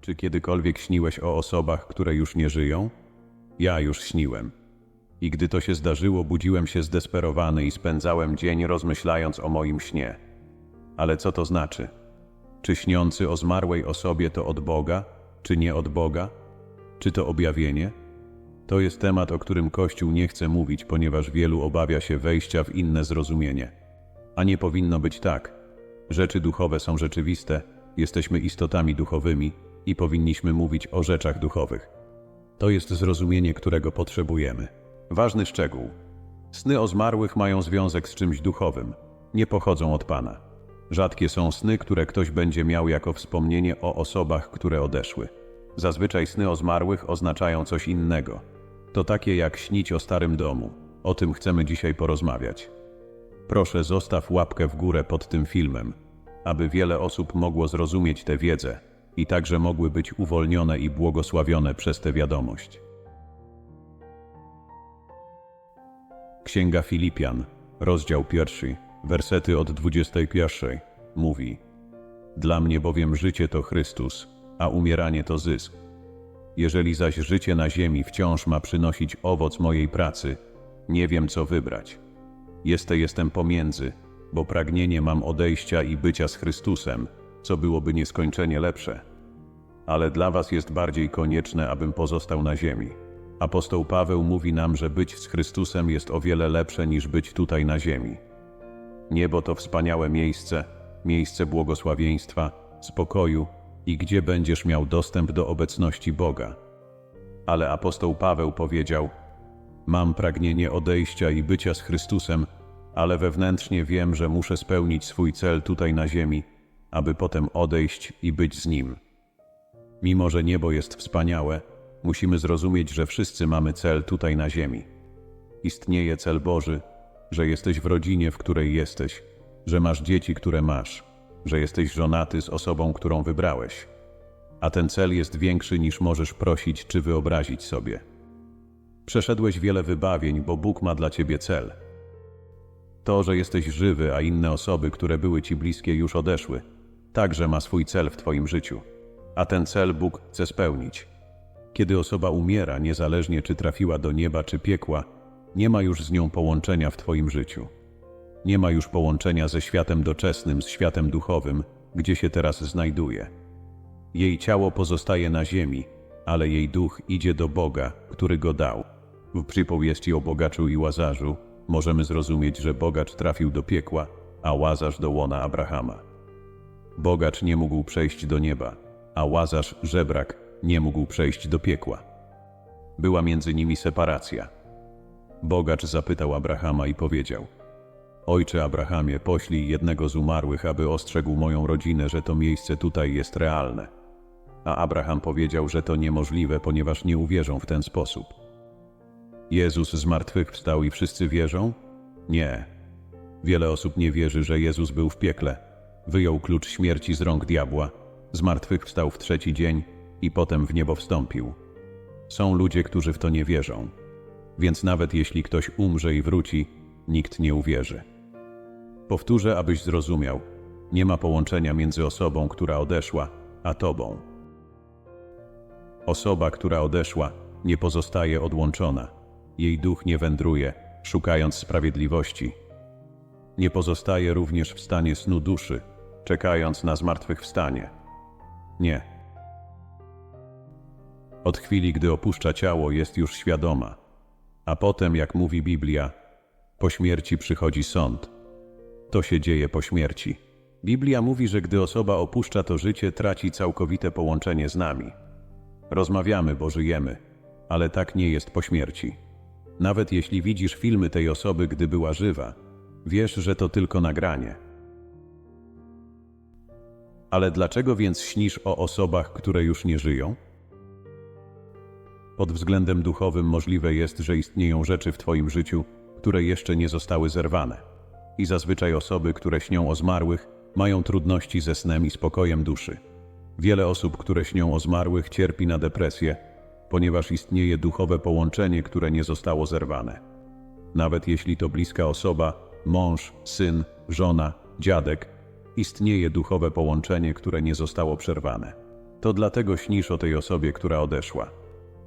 Czy kiedykolwiek śniłeś o osobach, które już nie żyją? Ja już śniłem. I gdy to się zdarzyło, budziłem się zdesperowany i spędzałem dzień rozmyślając o moim śnie. Ale co to znaczy? Czy śniący o zmarłej osobie to od Boga, czy nie od Boga? Czy to objawienie? To jest temat, o którym Kościół nie chce mówić, ponieważ wielu obawia się wejścia w inne zrozumienie. A nie powinno być tak. Rzeczy duchowe są rzeczywiste, jesteśmy istotami duchowymi i powinniśmy mówić o rzeczach duchowych. To jest zrozumienie, którego potrzebujemy. Ważny szczegół. Sny o zmarłych mają związek z czymś duchowym. Nie pochodzą od Pana. Rzadkie są sny, które ktoś będzie miał jako wspomnienie o osobach, które odeszły. Zazwyczaj sny o zmarłych oznaczają coś innego. To takie jak śnić o starym domu. O tym chcemy dzisiaj porozmawiać. Proszę zostaw łapkę w górę pod tym filmem, aby wiele osób mogło zrozumieć tę wiedzę i także mogły być uwolnione i błogosławione przez tę wiadomość. Księga Filipian, rozdział pierwszy, wersety od 21, mówi Dla mnie bowiem życie to Chrystus, a umieranie to zysk. Jeżeli zaś życie na ziemi wciąż ma przynosić owoc mojej pracy, nie wiem co wybrać. Jestem jestem pomiędzy, bo pragnienie mam odejścia i bycia z Chrystusem, co byłoby nieskończenie lepsze. Ale dla was jest bardziej konieczne, abym pozostał na ziemi. Apostoł Paweł mówi nam, że być z Chrystusem jest o wiele lepsze niż być tutaj na ziemi. Niebo to wspaniałe miejsce, miejsce błogosławieństwa, spokoju i gdzie będziesz miał dostęp do obecności Boga. Ale apostoł Paweł powiedział: Mam pragnienie odejścia i bycia z Chrystusem, ale wewnętrznie wiem, że muszę spełnić swój cel tutaj na ziemi, aby potem odejść i być z Nim. Mimo, że niebo jest wspaniałe, musimy zrozumieć, że wszyscy mamy cel tutaj na ziemi. Istnieje cel Boży, że jesteś w rodzinie, w której jesteś, że masz dzieci, które masz, że jesteś żonaty z osobą, którą wybrałeś. A ten cel jest większy niż możesz prosić czy wyobrazić sobie. Przeszedłeś wiele wybawień, bo Bóg ma dla ciebie cel. To, że jesteś żywy, a inne osoby, które były ci bliskie, już odeszły, także ma swój cel w twoim życiu. A ten cel Bóg chce spełnić. Kiedy osoba umiera, niezależnie czy trafiła do nieba czy piekła, nie ma już z nią połączenia w twoim życiu. Nie ma już połączenia ze światem doczesnym, z światem duchowym, gdzie się teraz znajduje. Jej ciało pozostaje na ziemi, ale jej duch idzie do Boga, który go dał. W przypowieści o bogaczu i łazarzu możemy zrozumieć, że bogacz trafił do piekła, a łazarz do łona Abrahama. Bogacz nie mógł przejść do nieba, a łazarz, żebrak, nie mógł przejść do piekła. Była między nimi separacja. Bogacz zapytał Abrahama i powiedział: Ojcze Abrahamie, poślij jednego z umarłych, aby ostrzegł moją rodzinę, że to miejsce tutaj jest realne. A Abraham powiedział, że to niemożliwe, ponieważ nie uwierzą w ten sposób. Jezus zmartwychwstał i wszyscy wierzą? Nie. Wiele osób nie wierzy, że Jezus był w piekle. Wyjął klucz śmierci z rąk diabła, zmartwychwstał w trzeci dzień i potem w niebo wstąpił. Są ludzie, którzy w to nie wierzą. Więc nawet jeśli ktoś umrze i wróci, nikt nie uwierzy. Powtórzę, abyś zrozumiał. Nie ma połączenia między osobą, która odeszła, a tobą. Osoba, która odeszła, nie pozostaje odłączona. Jej duch nie wędruje, szukając sprawiedliwości. Nie pozostaje również w stanie snu duszy, czekając na zmartwychwstanie. Nie. Od chwili, gdy opuszcza ciało, jest już świadoma. A potem, jak mówi Biblia, po śmierci przychodzi sąd. To się dzieje po śmierci. Biblia mówi, że gdy osoba opuszcza to życie, traci całkowite połączenie z nami. Rozmawiamy, bo żyjemy, ale tak nie jest po śmierci. Nawet jeśli widzisz filmy tej osoby, gdy była żywa, wiesz, że to tylko nagranie. Ale dlaczego więc śnisz o osobach, które już nie żyją? Pod względem duchowym możliwe jest, że istnieją rzeczy w Twoim życiu, które jeszcze nie zostały zerwane. I zazwyczaj osoby, które śnią o zmarłych, mają trudności ze snem i spokojem duszy. Wiele osób, które śnią o zmarłych, cierpi na depresję, ponieważ istnieje duchowe połączenie, które nie zostało zerwane. Nawet jeśli to bliska osoba, mąż, syn, żona, dziadek, istnieje duchowe połączenie, które nie zostało przerwane. To dlatego śnisz o tej osobie, która odeszła.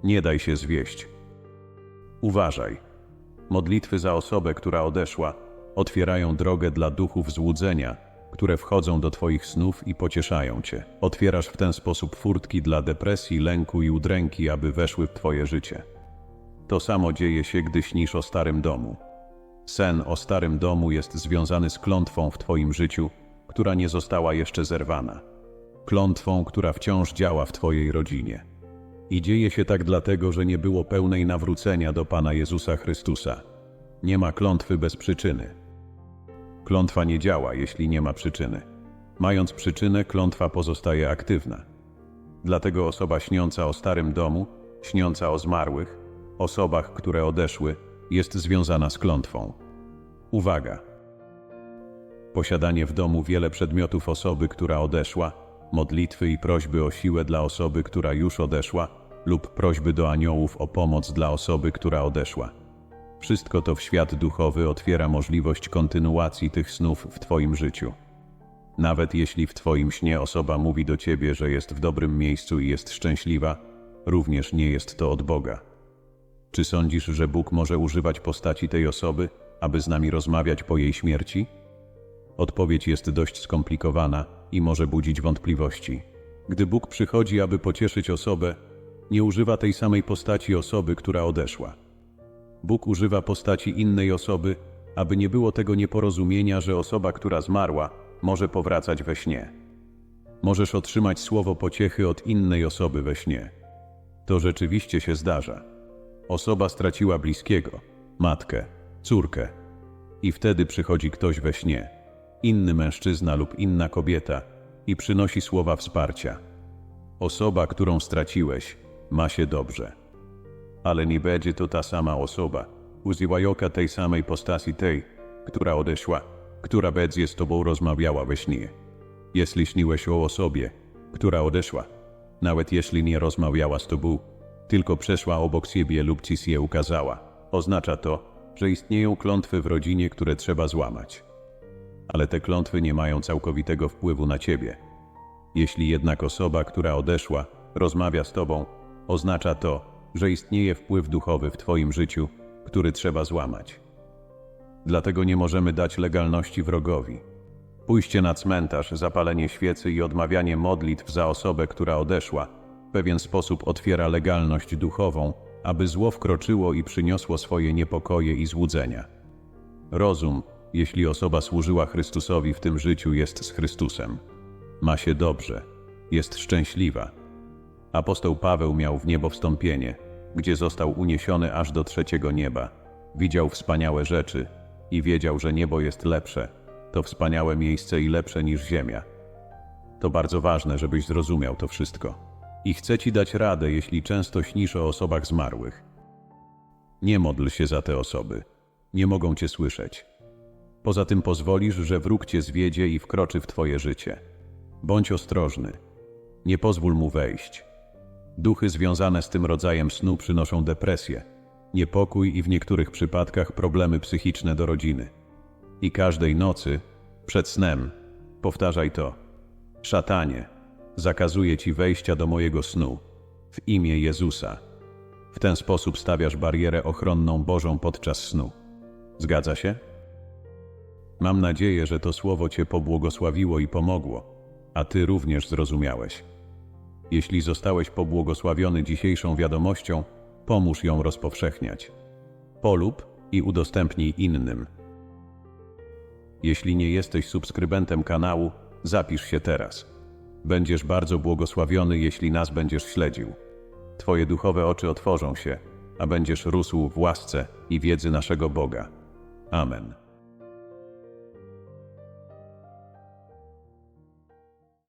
Nie daj się zwieść. Uważaj. Modlitwy za osobę, która odeszła, otwierają drogę dla duchów złudzenia, które wchodzą do Twoich snów i pocieszają Cię. Otwierasz w ten sposób furtki dla depresji, lęku i udręki, aby weszły w Twoje życie. To samo dzieje się, gdy śnisz o starym domu. Sen o starym domu jest związany z klątwą w Twoim życiu, która nie została jeszcze zerwana. Klątwą, która wciąż działa w Twojej rodzinie. I dzieje się tak dlatego, że nie było pełnej nawrócenia do Pana Jezusa Chrystusa. Nie ma klątwy bez przyczyny. Klątwa nie działa, jeśli nie ma przyczyny. Mając przyczynę, klątwa pozostaje aktywna. Dlatego osoba śniąca o starym domu, śniąca o zmarłych, osobach, które odeszły, jest związana z klątwą. Uwaga! Posiadanie w domu wiele przedmiotów osoby, która odeszła, modlitwy i prośby o siłę dla osoby, która już odeszła, lub prośby do aniołów o pomoc dla osoby, która odeszła. Wszystko to w świat duchowy otwiera możliwość kontynuacji tych snów w Twoim życiu. Nawet jeśli w Twoim śnie osoba mówi do Ciebie, że jest w dobrym miejscu i jest szczęśliwa, również nie jest to od Boga. Czy sądzisz, że Bóg może używać postaci tej osoby, aby z nami rozmawiać po jej śmierci? Odpowiedź jest dość skomplikowana i może budzić wątpliwości. Gdy Bóg przychodzi, aby pocieszyć osobę, nie używa tej samej postaci osoby, która odeszła. Bóg używa postaci innej osoby, aby nie było tego nieporozumienia, że osoba, która zmarła, może powracać we śnie. Możesz otrzymać słowo pociechy od innej osoby we śnie. To rzeczywiście się zdarza. Osoba straciła bliskiego, matkę, córkę, i wtedy przychodzi ktoś we śnie, inny mężczyzna lub inna kobieta, i przynosi słowa wsparcia. Osoba, którą straciłeś, ma się dobrze. Ale nie będzie to ta sama osoba, używająca tej samej postaci tej, która odeszła, która będzie z tobą rozmawiała we śnie. Jeśli śniłeś o osobie, która odeszła, nawet jeśli nie rozmawiała z tobą, tylko przeszła obok siebie lub ci się ukazała, oznacza to, że istnieją klątwy w rodzinie, które trzeba złamać. Ale te klątwy nie mają całkowitego wpływu na ciebie. Jeśli jednak osoba, która odeszła, rozmawia z tobą, oznacza to, że istnieje wpływ duchowy w twoim życiu, który trzeba złamać. Dlatego nie możemy dać legalności wrogowi. Pójście na cmentarz, zapalenie świecy i odmawianie modlitw za osobę, która odeszła, w pewien sposób otwiera legalność duchową, aby zło wkroczyło i przyniosło swoje niepokoje i złudzenia. Rozum, jeśli osoba służyła Chrystusowi w tym życiu, jest z Chrystusem. Ma się dobrze, jest szczęśliwa. Apostoł Paweł miał w niebo wstąpienie, gdzie został uniesiony aż do trzeciego nieba. Widział wspaniałe rzeczy i wiedział, że niebo jest lepsze. To wspaniałe miejsce i lepsze niż ziemia. To bardzo ważne, żebyś zrozumiał to wszystko. I chcę ci dać radę, jeśli często śnisz o osobach zmarłych. Nie modl się za te osoby. Nie mogą cię słyszeć. Poza tym pozwolisz, że wróg cię zwiedzie i wkroczy w twoje życie. Bądź ostrożny. Nie pozwól mu wejść. Duchy związane z tym rodzajem snu przynoszą depresję, niepokój i w niektórych przypadkach problemy psychiczne do rodziny. I każdej nocy, przed snem, powtarzaj to: Szatanie, zakazuję ci wejścia do mojego snu, w imię Jezusa. W ten sposób stawiasz barierę ochronną Bożą podczas snu. Zgadza się? Mam nadzieję, że to słowo Cię pobłogosławiło i pomogło, a Ty również zrozumiałeś. Jeśli zostałeś pobłogosławiony dzisiejszą wiadomością, pomóż ją rozpowszechniać. Polub i udostępnij innym. Jeśli nie jesteś subskrybentem kanału, zapisz się teraz. Będziesz bardzo błogosławiony, jeśli nas będziesz śledził. Twoje duchowe oczy otworzą się, a będziesz rósł w łasce i wiedzy naszego Boga. Amen.